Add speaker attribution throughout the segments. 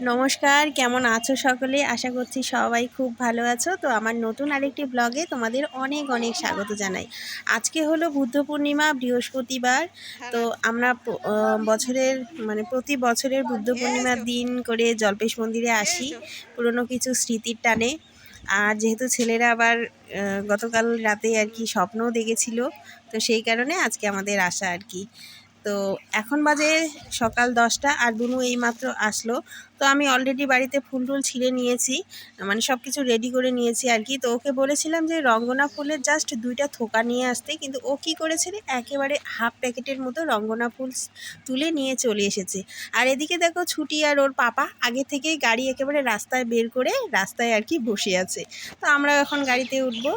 Speaker 1: নমস্কার, কেমন আছো সকলে? আশা করছি সবাই খুব ভালো আছো। তো আমার নতুন আরেকটি ব্লগে তোমাদের অনেক অনেক স্বাগত জানাই। আজকে হলো বুদ্ধ পূর্ণিমা, বৃহস্পতিবার। তো আমরা বছরের মানে প্রতি বছরের বুদ্ধ পূর্ণিমার দিন করে জল্পেশ মন্দিরে আসি। পুরনো কিছু স্মৃতির টানে। আর যেহেতু ছেলেরা আবার গতকাল রাতে আর কি স্বপ্নও দেখেছিল, তো সেই কারণে আজকে আমাদের আসা আর কি। তো এখন বাজে সকাল দশটা আর দুনু এইমাত্র আসলো। তো আমি অলরেডি বাড়িতে ফুল টুল ছিঁড়ে নিয়েছি মানে সব কিছু রেডি করে নিয়েছি আর কি। তো ওকে বলেছিলাম যে রঙ্গনা ফুলের জাস্ট দুইটা থোকা নিয়ে আসতে, কিন্তু ও কি করেছে? একেবারে হাফ প্যাকেটের মতো রঙ্গনা ফুল তুলে নিয়ে চলে এসেছে। আর এদিকে দেখো ছুটি আর ওর পাপা, আগে থেকেই গাড়ি একেবারে রাস্তায় বের করে রাস্তায় আর কি বসে আছে। তো আমরা এখন গাড়িতে উঠবো।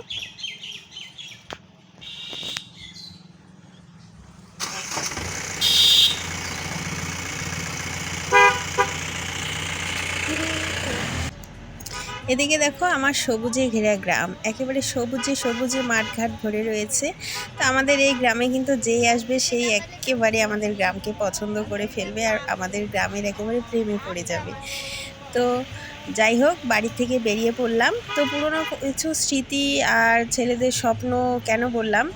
Speaker 1: এদিকে দেখো আমার সবুজে ঘেরা গ্রাম। একেবারে সবুজে সবুজে মাঠঘাট ভরে রয়েছে। তো আমাদের এই গ্রামে কিন্তু যেই আসবে সেই একেবারে আমাদের গ্রামকে পছন্দ করে ফেলবে আর আমাদের গ্রামের একেবারে প্রেমে পড়ে যাবে। তো যাই হোক, বাড়ি থেকে বেরিয়ে পড়লাম। তো পুরনো কিছু স্মৃতি আর ছেলেদের স্বপ্ন কেন বললাম?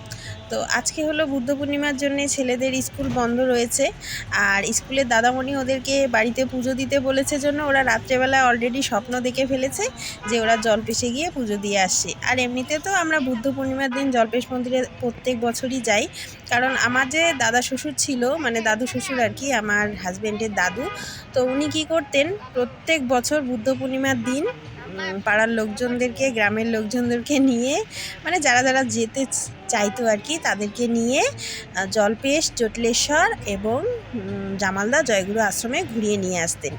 Speaker 1: তো আজকে হলো বুদ্ধ পূর্ণিমার জন্য ছেলেদের স্কুল বন্ধ রয়েছে। আর স্কুলের দাদামণি ওদেরকে বাড়িতে পুজো দিতে বলেছে জন্য ওরা রাত্রেবেলা অলরেডি স্বপ্ন দেখে ফেলেছে যে ওরা জলপেশে গিয়ে পুজো দিয়ে আসছে। আর এমনিতে তো আমরা বুদ্ধ পূর্ণিমার দিন জলপেশ মন্দিরে প্রত্যেক বছরই যাই। কারণ আমার যে দাদা শ্বশুর ছিল মানে দাদু শ্বশুর আর কি, আমার হাজব্যান্ডের দাদু, তো উনি কী করতেন, প্রত্যেক বছর বুদ্ধ পূর্ণিমার দিন পাড়ার লোকজনদেরকে, গ্রামের লোকজনদেরকে নিয়ে মানে যারা যারা যেতে চাইতো আর কি, তাদেরকে নিয়ে জলপেশ জটলেশ্বর এবং জামালদা জয়গুরু আশ্রমে ঘুরিয়ে নিয়ে আসতেন।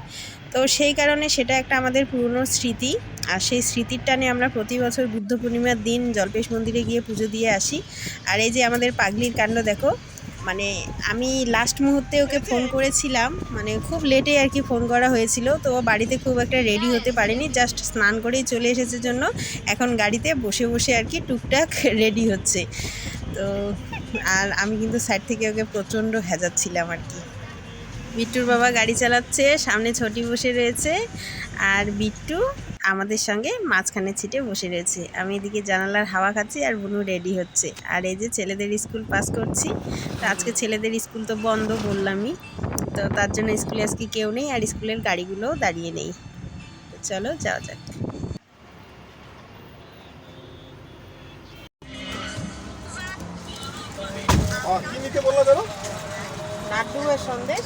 Speaker 1: তো সেই কারণে সেটা একটা আমাদের পুরনো স্মৃতি। আর সেই স্মৃতির টানে আমরা প্রতি বছর বুদ্ধ পূর্ণিমার দিন জল্পেশ মন্দিরে গিয়ে পুজো দিয়ে আসি। আর এই যে আমাদের পাগলির কাণ্ড দেখো মানে আমি লাস্ট মুহূর্তে ওকে ফোন করেছিলাম মানে খুব লেটে আর কি ফোন করা হয়েছিল, তো বাড়িতে খুব একটা রেডি হতে পারেনি জাস্ট স্নান করেই চলে এসেছে জন্য, এখন গাড়িতে বসে বসে আর কি টুকটাক রেডি হচ্ছে। তো আর আমি কিন্তু সাইড থেকে ওকে প্রচণ্ড ভেজাচ্ছিলাম আর কি। বিট্টুর বাবা গাড়ি চালাচ্ছে, সামনে ছটি বসে রয়েছে, আর বিট্টু আমাদের সঙ্গে মাঝখানে ছিটে বসে রয়েছে। আমি এদিকে জানালার হাওয়া খাচ্ছি আর বুনু রেডি হচ্ছে। আর এই যে ছেলেদের স্কুল পাস করছি তো আজকে ছেলেদের স্কুল তো বন্ধ বললামই তো তার জন্য স্কুলে আজকে কেউ নেই আর স্কুলের গাড়িগুলোও দাঁড়িয়ে নেই। চলো যাওয়া যাক।
Speaker 2: আহ, কি নিতে বলল দাদা
Speaker 1: লাড্ডু আর সন্দেশ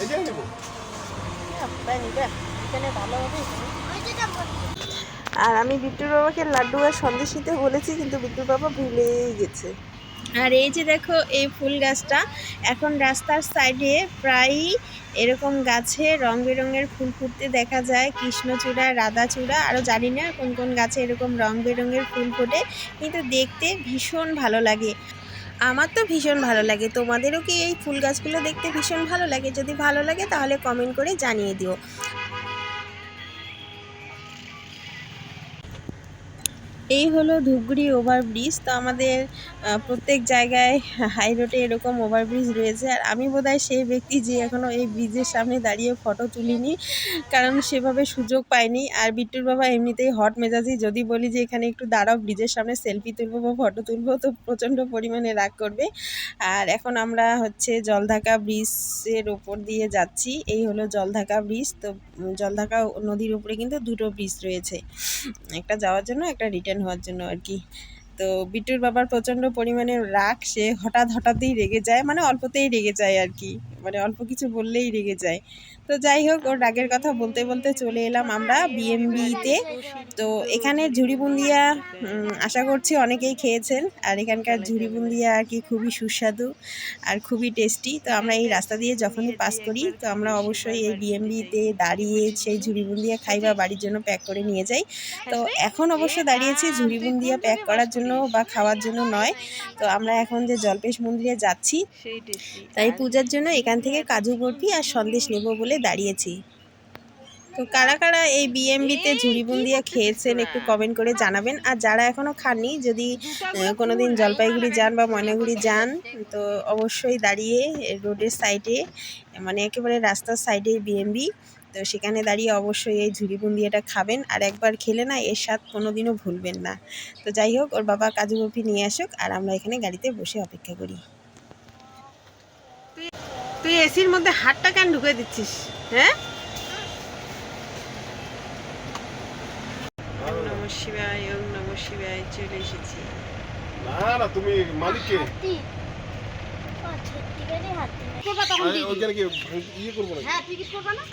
Speaker 1: এখানে ভালো হবে। আর আমি বিট্টুর বাবাকে লাড্ডু আর সন্দেশ নিতে বলেছি, কিন্তু বিট্টুর বাবা ভুলেই গেছে। আর এই যে দেখো, এই ফুল গাছটা এখন রাস্তার সাইডে প্রায়ই এরকম গাছে রং বেরঙের ফুল ফুটতে দেখা যায়। কৃষ্ণচূড়া, রাধাচূড়া আরও জানি না কোন কোন গাছে এরকম রং বেরঙের ফুল ফোটে, কিন্তু দেখতে ভীষণ ভালো লাগে। আমার তো ভীষণ ভালো লাগে। তোমাদেরও কি এই ফুল গাছগুলো দেখতে ভীষণ ভালো লাগে? যদি ভালো লাগে তাহলে কমেন্ট করে জানিয়ে দিও। এই হলো ধূপগুড়ি ওভারব্রিজ তো আমাদের প্রত্যেক জায়গায় হাই রোডে এরকম ওভারব্রিজ রয়েছে। আর আমি বোধহয় সেই ব্যক্তি যে এখনও এই ব্রিজের সামনে দাঁড়িয়ে ফটো তুলিনি, কারণ সেভাবে সুযোগ পাইনি। আর বিট্টুর বাবা এমনিতেই হট মেজাজি। যদি বলি যে এখানে একটু দাঁড়াও ব্রিজের সামনে সেলফি তুলবো বা ফটো তুলবো, তো প্রচণ্ড পরিমাণে রাগ করবে। আর এখন আমরা হচ্ছে জলঢাকা ব্রিজের ওপর দিয়ে যাচ্ছি। এই হলো জলঢাকা ব্রিজ তো জলঢাকা নদীর উপরে কিন্তু দুটো ব্রিজ রয়েছে। একটা যাওয়ার জন্য, একটা রিটার্ন হওয়ার জন্য আর কি। তো বিটুর বাবার প্রচণ্ড পরিমাণে রাগ, সে হঠাৎ হঠাৎই রেগে যায় মানে অল্পতেই রেগে যায় আর কি। মানে অল্প কিছু বললেই রেগে যায়। তো যাই হোক ওর রাগের কথা বলতে বলতে চলে এলাম আমরা বিএমবিতে তো এখানে ঝুড়ি বুন্দিয়া আশা করছি অনেকেই খেয়েছেন। আর এখানকার ঝুড়ি বুন্দিয়া আর কি খুবই সুস্বাদু আর খুবই টেস্টি তো আমরা এই রাস্তা দিয়ে যখনই পাস করি তো আমরা অবশ্যই এই বিএমবিতে দাঁড়িয়ে সেই ঝুড়ি বুন্দিয়া খাই বা বাড়ির জন্য প্যাক করে নিয়ে যাই। তো এখন অবশ্য দাঁড়িয়েছি ঝুড়ি বুন্দিয়া প্যাক করার জন্য বা খাওয়ার জন্য নয়। তো আমরা এখন যে জলপেশ মন্দিরে যাচ্ছি তাই পূজার জন্য এখান থেকে কাজু বরফি আর সন্দেশ নেব বলে দাঁড়িয়েছি। তো কারা কারা এই বিএমবিতে ঝুড়ি বুন্দিয়া খেয়েছেন একটু কমেন্ট করে জানাবেন। আর যারা এখনও খাননি যদি আহ, কোনোদিন জলপাইগুড়ি যান বা ময়নাগুড়ি যান তো অবশ্যই দাঁড়িয়ে রোডের সাইডে মানে একেবারে রাস্তার সাইডে বিএমবি তো সেখানে দাঁড়িয়ে অবশ্যই এই ঝুড়ি বুন্দিয়াটা খাবেন। আর একবার খেলে না এর স্বাদ কোনোদিনও ভুলবেন না। তো যাই হোক ওর বাবা কাজু বরফি নিয়ে আসুক আর আমরা এখানে গাড়িতে বসে অপেক্ষা করি। তুই এসির মধ্যে হাতটা কেন ঢুকে দিচ্ছিস হ্যাঁ? ওম নমঃ শিবায় ওম নমঃ শিবায় চলে এসেছি।
Speaker 2: না না তুমি কি ইয়ে
Speaker 3: হ্যাঁ টিকিট করবে না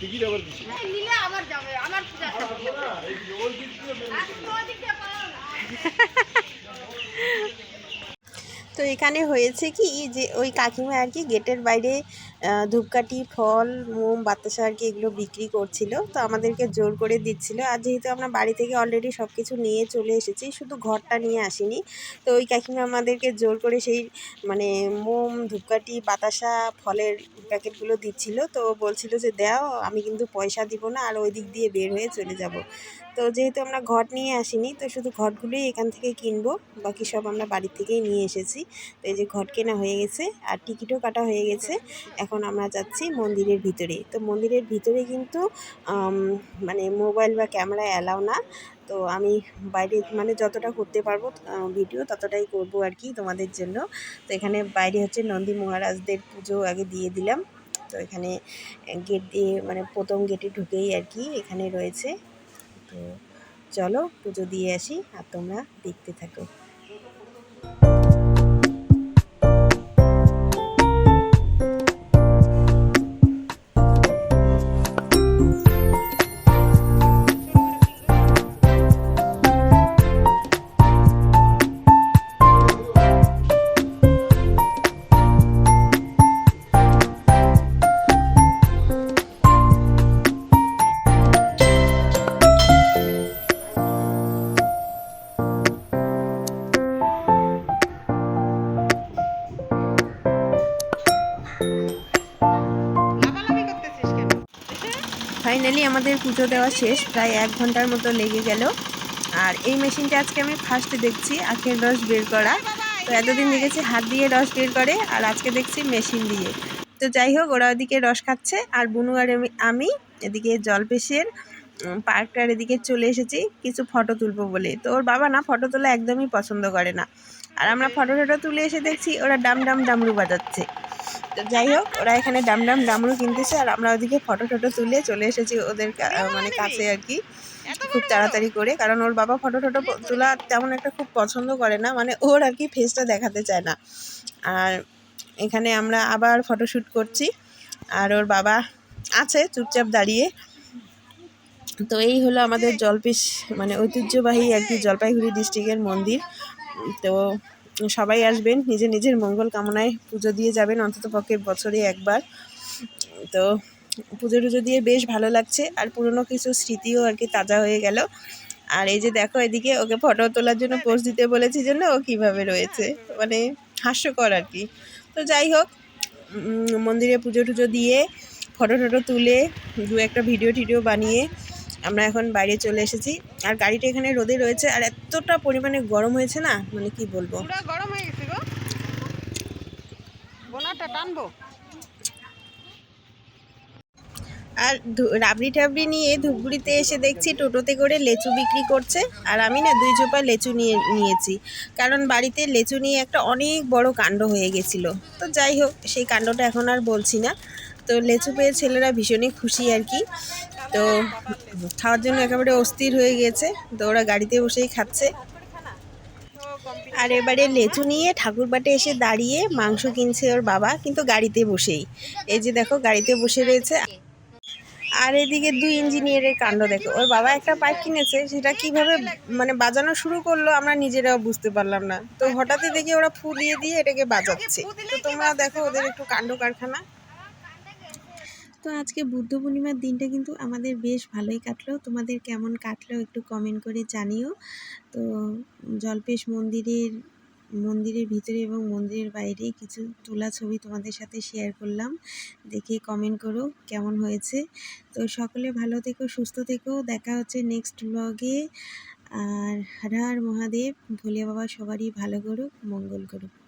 Speaker 2: টিকিট আবার দিছি
Speaker 3: নিলে আবার যাবে আমার পূজা করবে
Speaker 1: তো এখানে হয়েছে কি, যে ওই কাকিমা আর কি গেটের বাইরে ধূপকাঠি, ফল, মোম, বাতাসা আর কি এগুলো বিক্রি করছিল। তো আমাদেরকে জোর করে দিচ্ছিল। আর যেহেতু আমরা বাড়ি থেকে অলরেডি সব কিছু নিয়ে চলে এসেছি, শুধু ঘরটা নিয়ে আসিনি। তো ওই কাকিমা আমাদেরকে জোর করে সেই মানে মোম, ধূপকাঠি, বাতাসা, ফলের প্যাকেটগুলো দিচ্ছিল। তো বলছিল যে, দাও, আমি কিন্তু পয়সা দিব না, আর ওই দিক দিয়ে বের হয়ে চলে যাব। তো যেহেতু আমরা ঘট নিয়ে আসিনি, তো শুধু ঘটগুলোই এখান থেকে কিনবো, বাকি সব আমরা বাড়ি থেকেই নিয়ে এসেছি। তো এই যে ঘট কেনা হয়ে গেছে আর টিকিটও কাটা হয়ে গেছে। এখন আমরা যাচ্ছি মন্দিরের ভিতরে। তো মন্দিরের ভিতরে কিন্তু মানে মোবাইল বা ক্যামেরা অ্যালাও না। তো আমি বাইরে মানে যতটা করতে পারব ভিডিও ততটাই করব আর কি তোমাদের জন্য। তো এখানে বাইরে হচ্ছে নন্দী মহারাজদের পুজো আগে দিয়ে দিলাম। তো এখানে গেট দিয়ে মানে প্রথম গেটে ঢুকেই আর কি এখানে রয়েছে। তো চলো পুজো দিয়ে আসি আর তোমরা দেখতে থাকো। ফাইনালি আমাদের পুজো দেওয়া শেষ প্রায় এক ঘণ্টার মতো লেগে গেল। আর এই মেশিনটা আজকে আমি ফার্স্ট দেখছি আখের রস বের করা। তো এতদিন দেখেছি হাত দিয়ে রস বের করে আর আজকে দেখছি মেশিন দিয়ে। তো যাই হোক ওরা ওদিকে রস খাচ্ছে আর বুনু আর আমি- এদিকে জলপেশের পার্কটার এদিকে চলে এসেছি কিছু ফটো তুলবো বলে। তো ওর বাবা না ফটো তোলা একদমই পছন্দ করে না। আর আমরা ফটো টটো তুলে এসে দেখছি ওরা ডাম ডাম ডামরু বাজাচ্ছে। তো যাই হোক, ওরা এখানে ডাম ডাম ডামরু কিনতেছে আর আমরা ওদিকে ফটো টটো তুলে চলে এসেছি ওদের মানে কাছে আর কি, খুব তাড়াতাড়ি করে। কারণ ওর বাবা ফটো টটো তোলা তেমন একটা খুব পছন্দ করে না মানে ওর আর কি ফেসটা দেখাতে চায় না। আর এখানে আমরা আবার ফটোশ্যুট করছি আর ওর বাবা আছে চুপচাপ দাঁড়িয়ে। তো এই হলো আমাদের জলপিস মানে ঐতিহ্যবাহী আর কি জলপাইগুড়ি ডিস্ট্রিক্টের মন্দির। তো সবাই আসবেন, নিজের নিজের মঙ্গল কামনায় পুজো দিয়ে যাবেন অন্তত পক্ষে বছরে একবার। তো পুজো টুজো দিয়ে বেশ ভালো লাগছে, আর পুরনো কিছু স্মৃতিও আর কি তাজা হয়ে গেল। আর এই যে দেখো এদিকে ওকে ফটো তোলার জন্য পোজ দিতে বলেছি জন্য ও কীভাবে রয়েছে? মানে হাস্যকর আর কি। তো যাই হোক মন্দিরে পুজো টুজো দিয়ে ফটো টটো তুলে দু একটা ভিডিও টিডিও বানিয়ে আমরা এখন বাইরে চলে এসেছি। আর গাড়িটা এখানে রোদে রয়েছে আর এতটা পরিমাণে গরম হয়েছে না মানে কি বলব?
Speaker 3: গরম হয়ে গেছে গো। বোনাটা টানবো।
Speaker 1: আর রাবড়ি টাবড়ি নিয়ে ধূপগুড়িতে এসে দেখছি টোটোতে করে লেচু বিক্রি করছে আর আমি না দুই চোপা লেচু নিয়ে নিয়েছি। কারণ বাড়িতে লেচু নিয়ে একটা অনেক বড় কাণ্ড হয়ে গেছিল। তো যাই হোক সেই কাণ্ডটা এখন আর বলছি না। তো লেচু পেয়ে ছেলেরা ভীষণই খুশি আর কি। তো খাওয়ার জন্য একেবারে অস্থির হয়ে গেছে তো ওরা গাড়িতে বসেই খাচ্ছে। আর এবারে লেচু নিয়ে ঠাকুরবাটে এসে দাঁড়িয়ে মাংস কিনছে ওর বাবা, কিন্তু গাড়িতে বসেই। এই যে দেখো, গাড়িতে বসে রয়েছে। আর এদিকে দুই ইঞ্জিনিয়ারের কাণ্ড দেখো। ওর বাবা একটা পাইপ কিনেছে, সেটা কীভাবে মানে বাজানো শুরু করল আমরা নিজেরাও বুঝতে পারলাম না। তো হঠাৎই দেখি ওরা ফুলিয়ে দিয়ে এটাকে বাজাচ্ছে। তো তোমরা দেখো ওদের একটু কাণ্ড কারখানা। তো আজকে বুদ্ধ পূর্ণিমার দিনটা কিন্তু আমাদের বেশ ভালোই কাটলো। তোমাদের কেমন কাটলো একটু কমেন্ট করে জানিও। তো জলপেশ মন্দিরের মন্দিরের ভিতরে এবং মন্দিরের বাইরে কিছু তোলা ছবি তোমাদের সাথে শেয়ার করলাম। দেখে কমেন্ট করো কেমন হয়েছে। তো সকলে ভালো থেকো, সুস্থ থেকো। দেখা হচ্ছে নেক্সট ব্লগে আর হর মহাদেব, ভোলে বাবা সবারই ভালো করুক, মঙ্গল করুক।